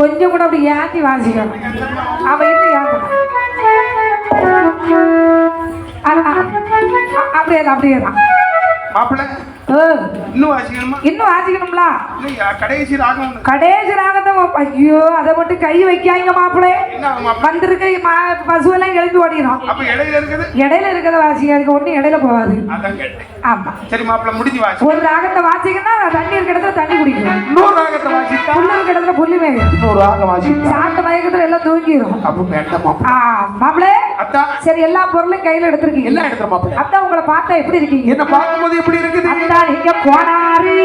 கொஞ்சம் கூட அப்படி ஏத்தி வாசிக்கணும். அவ இன்னும் ஏத்தணும் அப்படியே அப்படியே தான் இன்னும் வாசிக்கணுமா? இன்னும் வாசிக்கணும்ல? கடைசி ராகம். கடைசி ராகத்தை ஐயோ அதை மட்டும் கை வைக்காங்க என்ன மாப்பிள்ள. வந்திருக்க பசுவெல்லாம் எழுப்பி ஓடிடும் இடையில இருக்குது? இடையில இருக்கிறத இடையில போகாது. ஆமா. சரி மாப்பிள்ள முடிஞ்சு வாசி. ஒரு ராகத்தை வாசிக்கன்னா தண்ணி இருக்க இடத்துல தண்ணி குடிக்கும் இன்னொரு ராகத்தை வாசிட்டா புல்லு இருக்க இடத்துல புல்லு மேயும் இன்னொரு ராகம் வாசிட்டா சாப்பிட்ட மயக்கத்துல எல்லாம் தூங்கிடும் மாப்பிள்ள. அத்தா. சரி எல்லா பொருளும் கையில எடுத்திருக்கீங்க. எல்லாம் எடுத்துற மாப்பிள்ள. அதான் உங்களை பார்த்தா எப்படி இருக்கீங்க? என்ன பார்க்கும்போது எப்படி இருக்குது? அத்தா நீங்க போனாரு.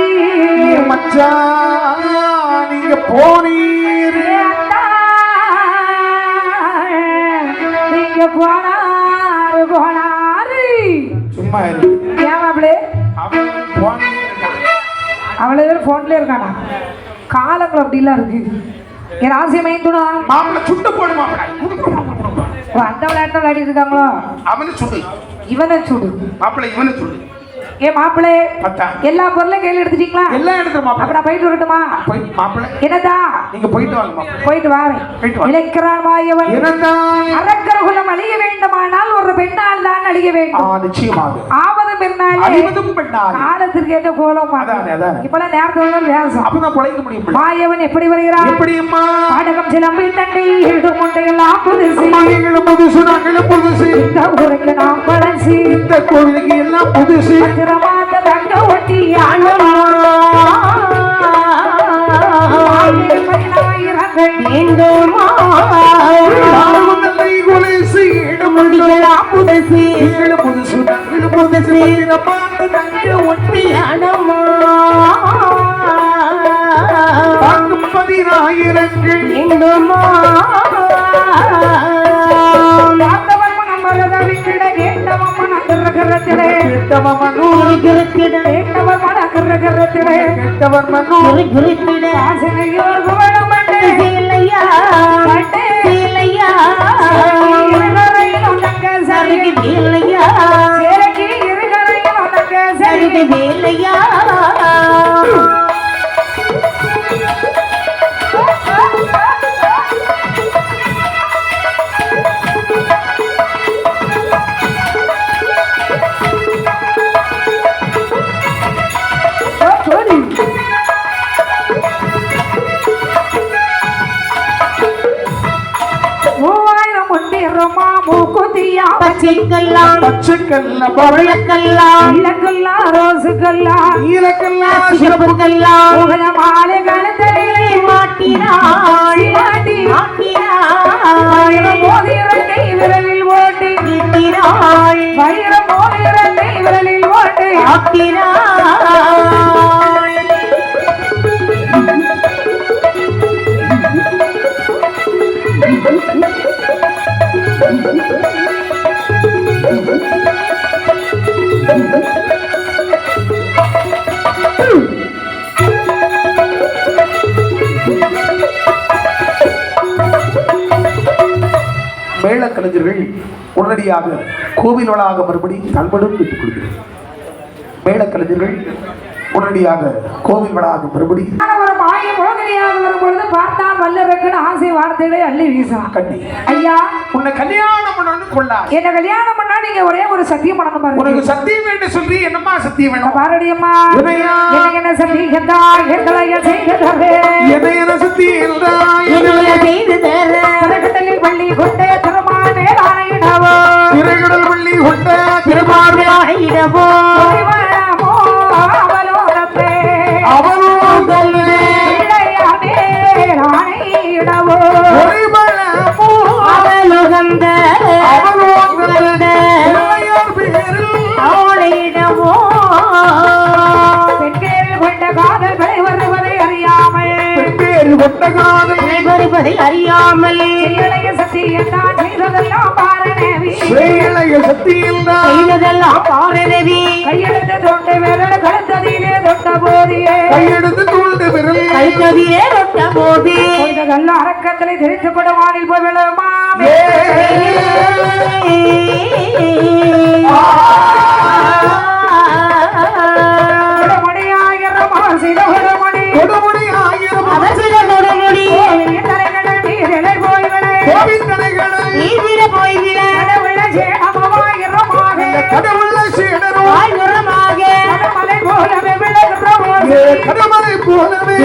மச்சான் நீங்க போனீர். போன்ல இருக்கானா? காலங்கள் அப்படிலாம் இருக்கு. என் ஆசை மைந்துனா? மாப்பிள்ள சுட்டு போடு மாப்பிள்ள. அந்த விளையாட்டு விளையாடிட்டு இருக்காங்களோ? அவனு சுடு. இவனை சுடு. மாப்பிள்ள இவனு சுடு. ஏ மாப்பிளே எல்லா பொருளையும் கையில எடுத்துட்டீங்களா? எல்லாம் எடுத்துற அப்ப மாப்பிள்ள நான் போயிட்டு வரட்டுமா? போய் மாப்பிள்ள என்னதா நீங்க போயிட்டு வாங்க போயிட்டு வாரேன். போயிட்டு வா. இழைக்கிறான் வாயவன் இருந்தால் அரக்கர குலம் அழிய வேண்டுமானால் ஒரு பெண்ணால் தான் அழிய வேண்டும். நிச்சயமாக. ஆவதும் பெண்ணாலே. அழிவதும் பெண்ணால். காலத்திற்கு ஏற்ற கோலம். இப்பெல்லாம் நேரத்தில் வேசம் அப்பதான் பிழைக்க முடியும். மாயவன் எப்படி வருகிறான்? எப்படி அம்மா பாடகம் சிலம்பி தண்டை இடும் முட்டையெல்லாம் புதுசு. நாங்களும் புதுசு நாங்களும் புதுசு. இந்த ஊருக்கு நாம் பழசு இந்த கோவிலுக்கு எல்லாம் புதுசு. திறமாத தங்க ஒட்டி நல்லை கொலைசு இடம் முடியலாம் புதுசு ஏழு புதுசு நாங்களும் புதுசு பாட்டு நாங்க ஒட்டி பார்க்கும் பதினாயிரங்கள் கெட்டவன் மனு கெட்டவன் மனு. மூவாயிரம் மூக்குத்தியா பச்சைக்கெல்லாம் பச்சைக்கல்ல பவளக்கெல்லாம் இலக்கெல்லாம் ரோஸுக்கெல்லாம் நீலக்கெல்லாம் சிவப்புக்கெல்லாம் புகழ மாலை கழுத்தலையிலே மாட்டினாள் மாட்டி மாட்டினாள். மோதிரத்தை விரலில் ஓட்டு மாட்டினாள் வைரம் மோதிரத்தை விரலில் ஓட்டு மாட்டினாள் மேளக்கலைஞர்கள் உடனடியாக கோவில் வளாக மறுபடி தன்படும் விட்டுக் கொள்கிறேன் மேளக்கலைஞர்கள் உடனடியாக கோவில் வளாக மறுபடி பார்த்தான் வல்லரக்குன்னு ஆசை வார்த்தைகளை அள்ளி வீசலாம் ஐயா உன்னை கல்யாணம் பண்ணணும்னு கொள்ளா என்ன கல்யாணம் பண்ணா நீங்க ஒரே ஒரு சத்தியம் பண்ணணும் பாருங்க. உனக்கு சத்தியம் சொல்லி என்னம்மா சத்தியம் வேணும்? பாரடியம்மா என்ன சத்தியந்தா எங்களை செய்ததே என்ன என சத்தியம் என்னைய? செய்து தர திரகட்டலில் பள்ளி கொண்டே திருமானே ஆணையிடவோ திரையுடல் பள்ளி கொண்ட திருமார்பா இடவோ அறியாமல். செய்ததெல்லாம் பாரனவி கையெழுத்து தொண்டை விரல் கழுத்ததிலே தொட்ட போதியே. கையெடுத்து தூண்டு விரல். கைத்ததியே தொட்ட போது. இதெல்லாம் அரக்கங்களை தெரிந்து கொட வானில் போய் விழுமாமே கடவுளை சீடரும். கடமலை போலவே விளங்குகிறோம் கடமலை போலவே.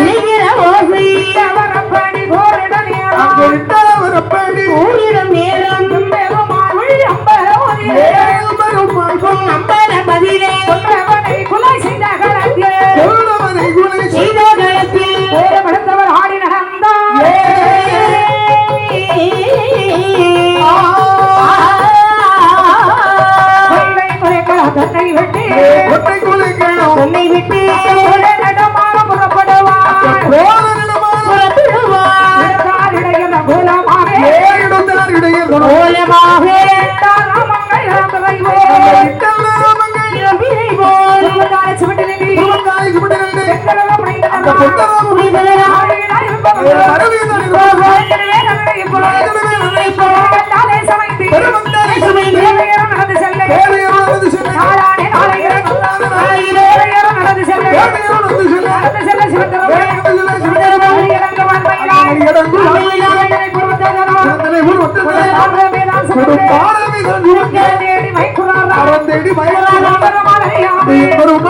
அறந்தேடி மயலாமரம்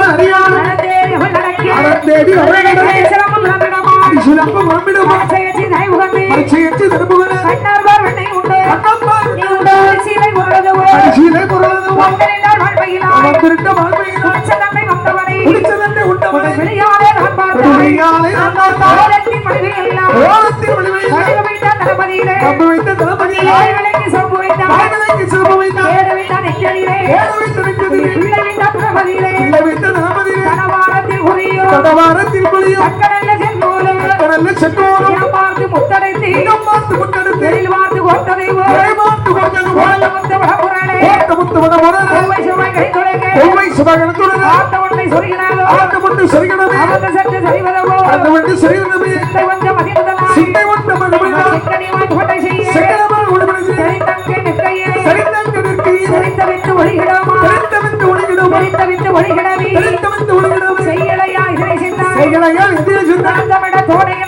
அறியாமல் அறந்தேடி சிறப்பு ஆட்டு மத முதல் பொம்மை சிவகனை தொடங்க பொம்மை சிவகனை தொடங்க ஆட்டு மட்டை சொரிகினாரோ ஆட்டு மட்டை சொரிகினமே அந்த சட்டை சரிவரவோ அந்த மட்டை சரிவரமே சிந்தை வந்த மதிந்தனா சிந்தை வந்த மதிந்தனா சிக்கனி வாட் கொடை செய்ய. சிக்கனமர் உடம்பு சரிந்தங்க செய்யலையா? இதை சிந்தை தோடையில்